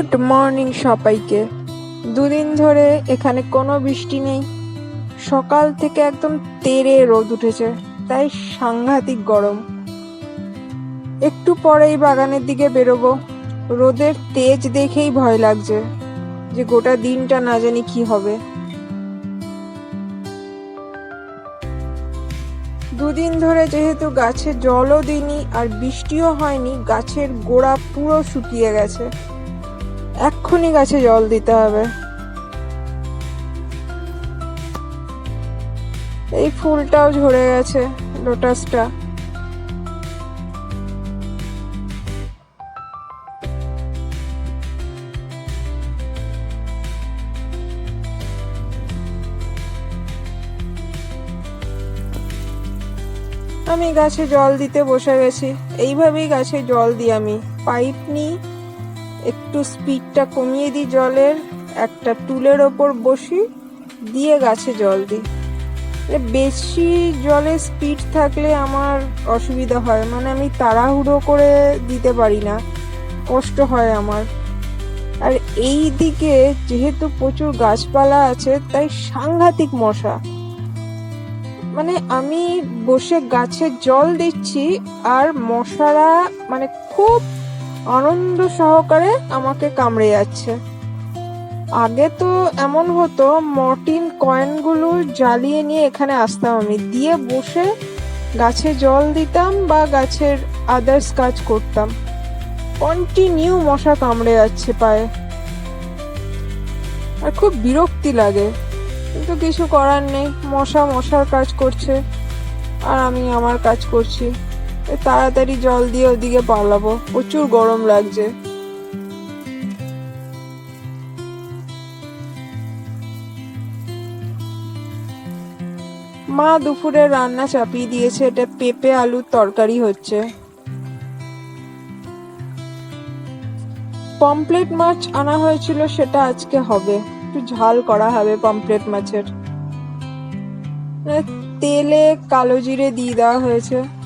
Good morning সবাইকে। দুদিন ধরে এখানে কোনো বৃষ্টি নেই। সকাল থেকে একদম তেরে রোদ উঠেছে, তাই সাংঘাতিক গরম। একটু পরেই বাগানের দিকে বেরোবো। রোদের তেজ দেখেই ভয় লাগছে যে গোটা দিনটা না জানি কি হবে। দুদিন ধরে যেহেতু গাছে জলও দিইনি আর বৃষ্টিও হয়নি, গাছের গোড়া পুরো শুকিয়ে গেছে। এক্ষুনি গাছে জল দিতে হবে। এই ফুলটাও ঝরে গেছে, লোটাসটা। আমি গাছে জল দিতে বসে গেছি। এইভাবেই গাছে জল দিই আমি। পাইপ নিই একটু স্পিডটা কমিয়ে দিই জলের, একটা টুলের ওপর বসি, দিয়ে গাছে জল দিই। বেশি জলে স্পিড থাকলে আমার অসুবিধা হয় মানে আমি তাড়াহুড়ো করে দিতে পারি না, কষ্ট হয় আমার। আর এই দিকে যেহেতু প্রচুর গাছপালা আছে, তাই সাংঘাতিক মশা। মানে আমি বসে গাছে জল দিচ্ছি, আর মশারা মানে খুব আনন্দ সহকারে আমাকে কামড়ে যাচ্ছে আগে তো এমন হতো, মর্টিন কয়েনগুলো জ্বালিয়ে নিয়ে এখানে আসতাম আমি। দিয়ে বসে গাছে জল দিতাম বা গাছের আদার্স কাজ করতাম। কন্টিনিউ মশা কামড়ে যাচ্ছে পায়ে। আর খুব বিরক্তি লাগে। কিন্তু কিছু করার নেই, মশা মশার কাজ করছে। আর আমি আমার কাজ করছি। তাড়াতাড়ি জল দিয়ে ওদিকে পালাবো। প্রচুর গরম লাগছে। মা দুপুরে রান্না চাপিয়ে দিয়েছে। এটা পেঁপে আলুর তরকারি হচ্ছে। পমপ্লেট মাছ আনা হয়েছিল, সেটা আজকে হবে। একটু ঝাল করা হবে পমপ্লেট মাছের। তেলে কালো জিরে দিয়ে দেওয়া হয়েছে।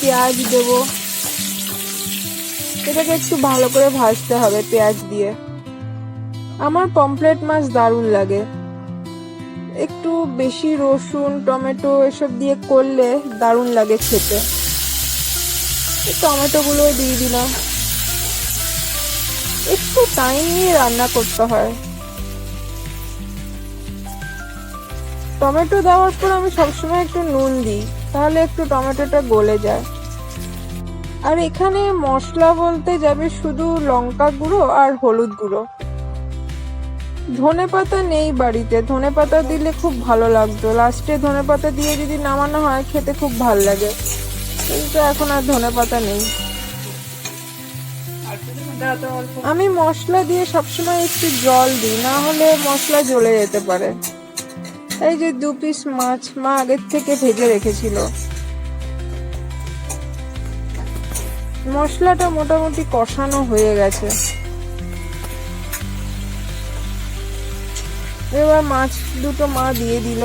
পেঁয়াজ দেবো। এটাকে একটু ভালো করে ভাজতে হবে পেঁয়াজ দিয়ে। আমার পমপ্লেট মাছ দারুণ লাগে। একটু বেশি রসুন, টমেটো এসব দিয়ে করলে দারুণ লাগে খেতে। টমেটোগুলো দিয়ে দিলাম। একটু টাইম নিয়ে রান্না করতে হয়। টমেটো দেওয়ার পর আমি সবসময় একটু নুন দিই। তাহলে একটু টমেটোটা গলে যায়। আর এখানে মশলা বলতে যাবে শুধু লঙ্কা গুঁড়ো আর হলুদ গুঁড়ো। ধনে পাতা নেই বাড়িতে। ধনে পাতা দিলে খুব ভালো লাগতো। লাস্টে ধনে পাতা দিয়ে যদি নামানো হয়, খেতে খুব ভালো লাগে। কিন্তু এখন আর ধনে পাতা নেই। আমি মশলা দিয়ে সবসময় একটু জল দিই, না হলে মশলা জ্বলে যেতে পারে। এই যে দু পিস মাছ মা আগের থেকে ভেজে রেখেছিল। মশলাটা মোটামুটি কষানো হয়ে গেছে। এবার মাছ, দুটো মা দিয়ে দিল।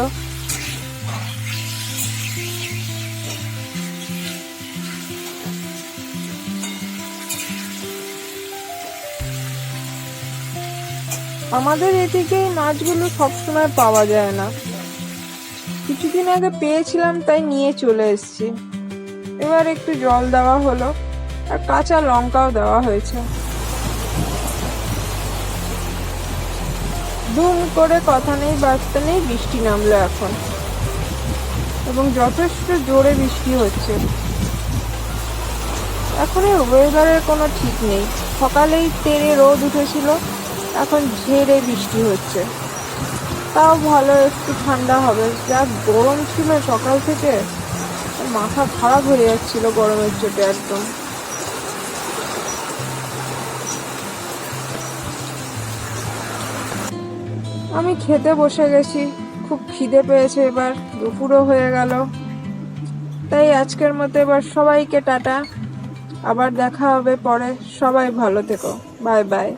আমাদের এদিকে এই মাছগুলো সবসময় পাওয়া যায় না। কিছুদিন আগে পেয়েছিলাম, তাই নিয়ে চলে এসেছি। এবার একটু জল দেওয়া হলো, আর কাঁচা লঙ্কাও দেওয়া হয়েছে। দুম করে কথা নেই বার্তা নেই, বৃষ্টি নামলো এখন। এবং যথেষ্ট জোরে বৃষ্টি হচ্ছে। এখন এই ওয়েদারের কোনো ঠিক নেই। সকালেই তেরে রোদ উঠেছিল। এখন ঝেড়ে বৃষ্টি হচ্ছে। তাও ভালো একটু ঠান্ডা হবে। যা গরম ছিল সকাল থেকে মাথা খারাপ হয়ে যাচ্ছিল গরমের চোটে একদম। আমি খেতে বসে গেছি, খুব খিদে পেয়েছে এবার, দুপুরও হয়ে গেল। তাই আজকের মতো এবার সবাইকে টাটা। আবার দেখা হবে পরে। সবাই ভালো থেকো। Bye bye.